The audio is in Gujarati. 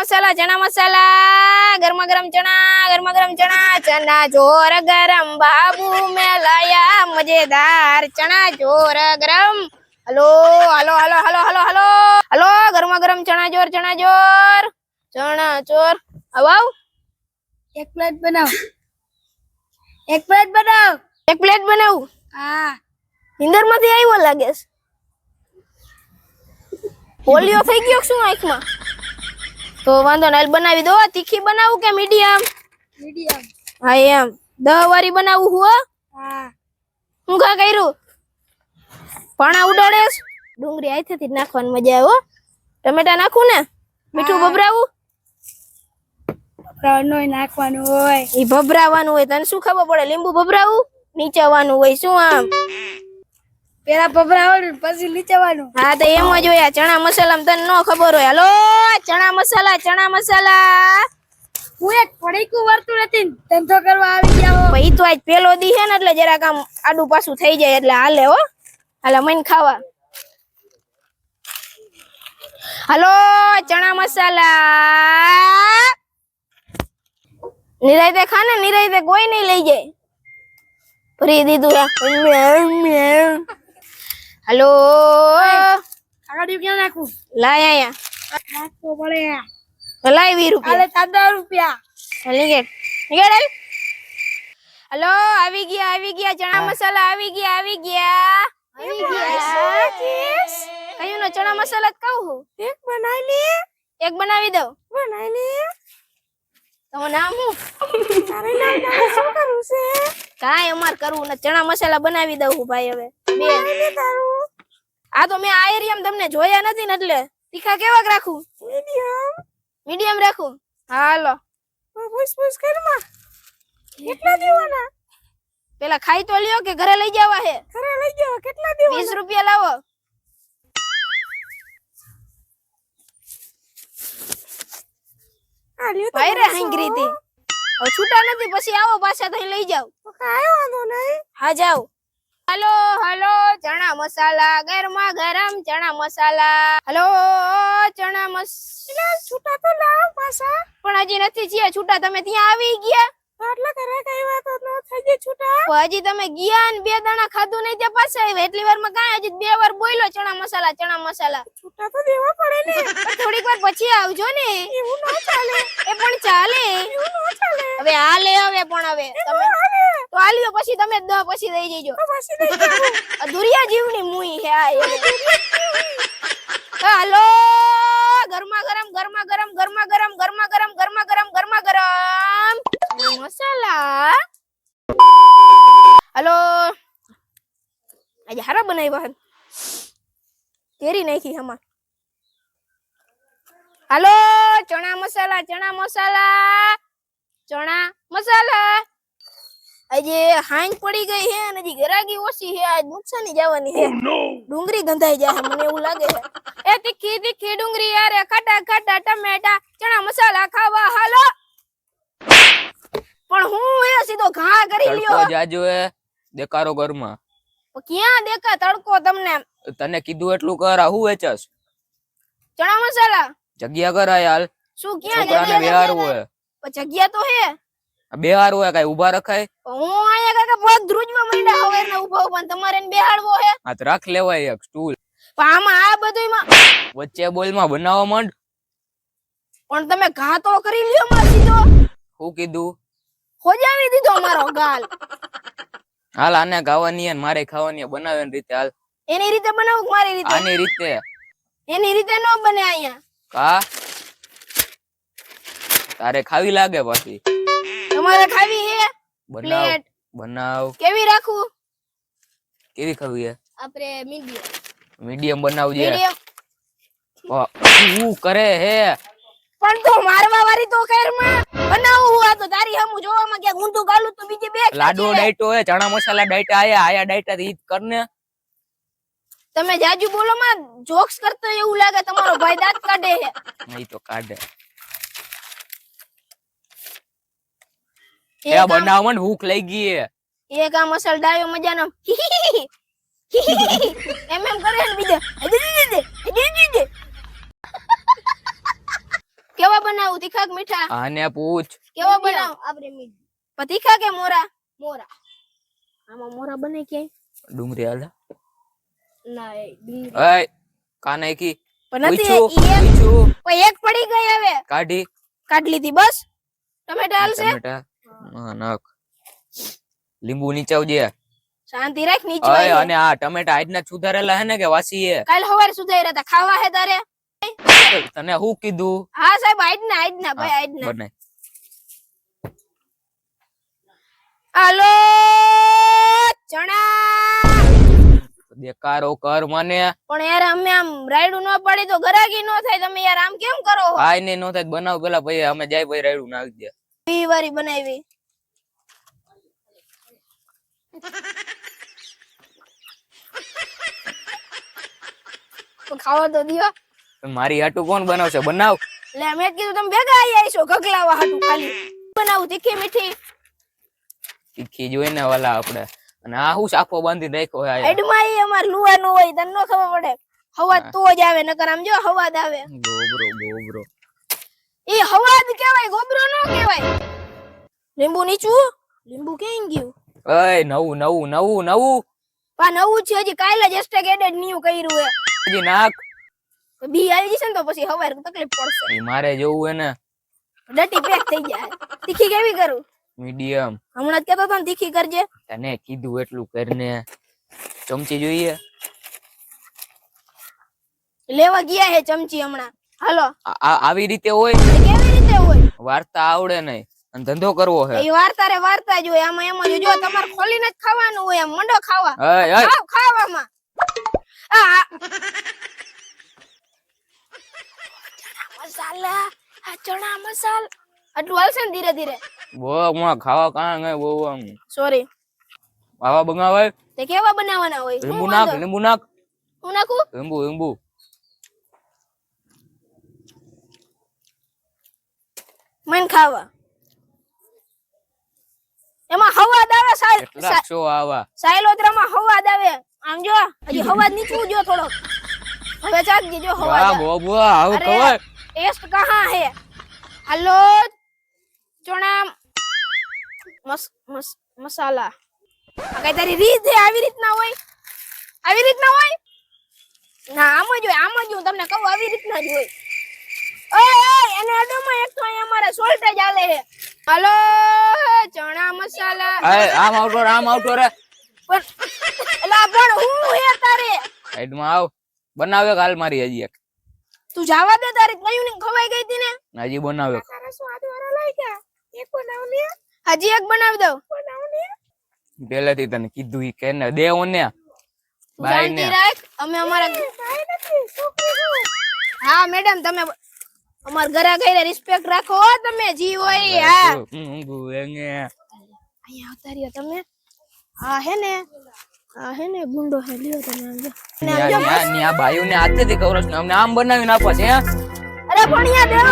મસાલા ચણા મસાલા ગરમા ગરમ ચણા ગરમા ગરમ ચણા ચણા જોર ગરમ બાબુ મેં લાયા મજેદાર ચણા જોર ગરમ. Hello hello hello hello hello hello. Hello ગરમા ગરમ ચણા જોર ચણા જોર. ચણા ચોર આવ એક પ્લેટ બનાવ. એક પ્લેટ બનાવ. એક પ્લેટ બનાવ. હા. નીંદરમાંથી આવ્યો લાગે છે. પોલિયો થઈ ગયો શું આંખમાં? તો વાંધો નહીં બનાવી દો તીખી બનાવું કે મીડિયમ? મીડિયમ. હા એમ. દહ વાળી બનાવું હું હો? હા. કા કર્યું? પાણા ઉડાડેસ ડુંગળી આઈથી નાખવાની મજા આવે હો. ટમેટા નાખું ને? મીઠું. ભભરાવું? નાખવાનું હોય. એ ભભરાવાનું હોય તને શું ખબર પડે? લીંબુ ભભરાવું? નીચવાનું હોય શું આમ? પેલા ભભરાવાનું પછી નીચેવાનું હા તો એમ જ હોય ચણા મસાલા તને નો ખબર હોય. હલો ચણા મસાલા ચણા મસાલા. હું એક પડીકું વર્તું નથી ને ધંધો કરવા આવી ગયા હો. તો આજ પેલો દી છે ને એટલે જરાક આમ આડું પાછું થઈ જાય એટલે હાલે હો. હાલે મન ખાવા. હાલો ચણા મસાલા. નિરાયતે ખાને નિરાયતે કોઈ નહીં લઈ જાય. ફરી દીધું. હાલો? ક્યાં નાખું? લાય આયા નાખવો પડે. લાય વીસ રૂપિયા. હાલ હલો આવી ગયા આવી ગયા. ચણા મસાલા આવી ગયા આવી ગયા. આવી ગયા. કયું નો ચણા મસાલા જ કહું હું? એક બનાવી લે એક બનાવી દઉં. બનાવી લે તમારું નામ હું? તારે નામ તારે શું કરવું છે? કાંઈ અમાર કરવું ને ચણા મસાલા બનાવી દઉં ભાઈ હવે. બે. તારું. આ તો મેં આ એરિયામાં તમને જોયા નથી ને એટલે તીખા કેવાક રાખું? મીડિયમ? મીડિયમ રાખું. હાલો. પૂછ પૂછ કરમાં કેટલા દેવાના? પેલા ખાઈ તો લ્યો કે ઘરે લઈ જવા હે? ઘરે લઈ જાવ કેટલા દેવાના? વીસ રૂપિયા લાવો. આ લ્યો ભાઈ રે હાંગરી હતી હવે છૂટા નથી પછી આવો પાછા થઈ લઈ જાવ તો વાંધો નહીં. હા જાઓ. હલો હલો ચણા મસાલા ગરમા ગરમ ચણા મસાલા. હલો ચણા મસાલા છૂટા તો લાવ પાછા. પણ હજી નથી જ્યાં છૂટા તમે ત્યાં આવી ગયા? આટલા ઘરે કઈ વાતો ન થઈ જાય છૂટા? પણ હજી તમે ગયા ને બે દાણા ખાધું નહીં ત્યાં પાછા આવ્યા? એટલી વારમાં કાંઈ હજી બે વાર બોલ્યો ચણા મસાલા ચણા મસાલા. છૂટા તો દેવા પડે ને. થોડીક વાર પછી આવજો ને. એવું ન ચાલે. એ પણ ચાલે. એવું ન ચાલે. હવે હાલે હવે પણ હવે. તમે હાલ્યો પછી તમે પછી લઈ જજો. દુરિયા જીવની મુઈ હે આ હાલો ગરમા ગરમ ગરમા ગરમ ગરમા ગરમ ગરમા ગરમ ગરમા ગરમ ગરમા ગરમ. મસાલા. હાલો. આજે હારા બનાવ્યા હન તેરી નાખી હમા હાલો ચણા મસાલા ચણા મસાલા. ચણા મસાલા. આજે હાંજ પડી ગઈ છે અને હજી ગરાગી ઓછી છે. આજ નુકસાની જવાની છે. ડુંગળી ગંધાઈ જાય મને એવું લાગે છે. એ તીખી તીખી ડુંગળી યારે ખાટા ખાટા ટમેટા ચણા મસાલા ખાવા હાલો. પણ હું એ સીધો ઘા કરી તડકો લ્યો. જાજો એ દેકારો ઘરમાં. પણ ક્યાં દેખા તડકો તમને? તને કીધું એટલું કર આ હું વેચસ ચણા મસાલા? જગ્યા કરાય હાલ. શું ક્યાં છોકરાને જગ્યા બિહાર જગ્યા હોય. પણ જગ્યા તો હે. આ બિહાર હોય કઈ ઊભા રખાય? હું અહીંયા કાકા બહુ ધ્રુજમાં મંડ્યા હવે ને ઊભો પણ તમારે બેહાડવો હે. હા તો રાખ લેવાય એક સ્ટૂલ. પણ આમાં આ બધુંયમાં વચ્ચે બોલમાં બનાવવા માંડ. પણ તમે ઘા તો કરી લ્યો માર સીધો હું કીધું? ખોજાવી દીધો મારો ગાલ. હાલ આને ગાવાની હે મારે ખાવાની બનાવે ને રીતે હાલ. એની રીતે બનાવું મારી રીતે? આની રીતે. એની રીતે ન બને અહીંયા. કા? તારે ખાવી લાગે પછી. તમારે ખાવી હે પ્લેટ બનાવ. કેવી રાખું? કેવી ખાવી હે આપણે મીડિયમ. મીડિયમ બનાવજે. મીડિયમ. ઓ, હું કરે હે પણ તો મારવા વાળી તો ખેરમાં. બનાવું હું આ તો તારી હમું જોવામાં કે ગુંદુ ગાલું તો બીજે બે લાડુ ડાઈટો હે ચણા મસાલા ડાયટા આયા આયા ડાયટા રીત જ કર ને. તમે જાજુ બોલો માં જોક્સ કરતો એવું લાગે તમારો ભાઈ દાંત કાઢે છે. નહીં તો કાઢે. એ બનાવ મને ભૂખ લઈ ગઈ એ. એક આ મસલ ડાયો મજાનો. એમ એમ કરે ને બીજા. દે બનાવું તીખા કે મીઠા? આને પૂછ. કેવા બનાવું? આપણે મીઠ. તીખા કે મોરા? મોરા. આમાં મોરા બને કે ડુંગળી હાલ. ના એ કાને કી પણ નથી એક પડી ગઈ હવે. કાઢી. કાઢ લીધી બસ. ટમેટા હાલશે? ટમેટા. નાખ. લીંબુ નીચાવજે શાંતિ રાખ નીચે અને આ ટમેટા આજના સુધારેલા હે ને કે વાસી હે કાલ સવારે સુધાર્યા હતા. ખાવા હે તારે? તને હું કીધું? હા સાહેબ આજના આજના ભાઈ આજના. હાલો ચણા. દેકારો કર મને. પણ યાર અમે આમ રાયડું ન પડી તો ગરાગી ન થાય. તમે યાર આમ કેમ કરો? હાય ને ન થાય બનાવ પેલા ભાઈ અમે જાય ભાઈ રાયડું નાખી દે. વી વારી બનાવી ખાવા તો દિયો. મારી હાટુ કોણ બનાવશે? બનાવ. લે મેં કીધું તમે ભેગા આવી આવીશો ગગલાવા હાટુ ખાલી. બનાવું તીખી મીઠી. તીખી જોઈ ને વાલા આપડે અને આ હું સાફો બાંધી નાખ્યો આયા. એડમાં એ અમાર લુવાનું હોય તને નો ખબર પડે. હવા તો જ આવે નકર આમ જો હવાજ આવે. ગોબરો ગોબરો. ઈ હવાજ કહેવાય ગોબરો નો કહેવાય. લીંબુ નીચું? લીંબુ કેમ ગયું? અય નવું નવું નવું નવું. પા નવું છે હજી કાલે જ એસ્ટેક એડેડ ન્યુ કર્યું હે હજી નાક બી આવી જશે ને તો પછી હવાર તકલીફ પડશે. મારે જોવું હે ને. ડટી પેક થઈ જાય તીખી કેવી કરું? મીડિયમ હમણાં જ કહેતો હતો ને તીખી કરજે. તને કીધું એટલું કરીને. ચમચી જોઈએ? લેવા ગયા હે ચમચી હમણાં. હાલો. આવી રીતે હોય? કેવી રીતે હોય? વાર્તા આવડે નહીં. અને ધંધો કરવો હે. એ વાર્તા રે વાર્તા જ હોય. આમાં એમાં જો તમારે ખોલીને જ ખાવાનું હોય એમ. મંડો ખાવા. ખાવ ખાવામાં. આ. મસાલા આ ચણા મસાલ. આટલું હાલશે ને ધીરે ધીરે? બો હું ખાવા કાં ગઈ બો સોરી આવા બંગાવાય તે કેવા બનાવવાના હોય? લીંબુ નાખ લીંબુ નાખ. હું નાખું? લીંબુ લીંબુ. મન ખાવા. એમાં હવાદ આવે સાહેબ શો આવા? સાયલોત્રામાં હવાદ આવે. આમ જો હજી હવાદ નીચું જો થોડો. હવે ચાકજે જો હવાદ વાહ આવે. આવું ટેસ્ટ કહા હે? હલો ચણા મસ મસ મસાલા. આ કઈ તારી રીત છે આવી રીતના હોય? આવી રીતના હોય? ના આમ જ હોય આમ જ હું તમને કહું આવી રીતના જ હોય. હલો ચણા મસાલા. આમ આવતો રે આમ આવતો રે. પણ એલા પણ હું હે તારે? સાઈડમાં આવ. બનાવે કાલ મારી હજી એક. તું જવા દે તારી કયું ને ખવાઈ ગઈ હતી ને? હજી બનાવે. તારા સ્વાદ વાળા લાગ્યા. એક બનાવ ને. હજી એક બનાવી દઉં. બનાવ ને. પેલેથી તને કીધું ઈ કે ને દેવો ને. બાય ને. રાખ. અમે અમારા હા મેડમ તમે અમાર ઘરે ગઈને રિસ્પેક્ટ રાખો હો તમે જી હોય હા. ઊંઘું એંગે. અહીંયા આવતા તમે. હા હે ને હા હે ને ગુંડો હે લ્યો તમે આમ જો. અને આમ ન્યા- જો ન્યા- ન્યા બાયુને હાથેથી કવરસ ને અમને આમ બનાવીને આપો છે અરે અરે ભણિયા દેવ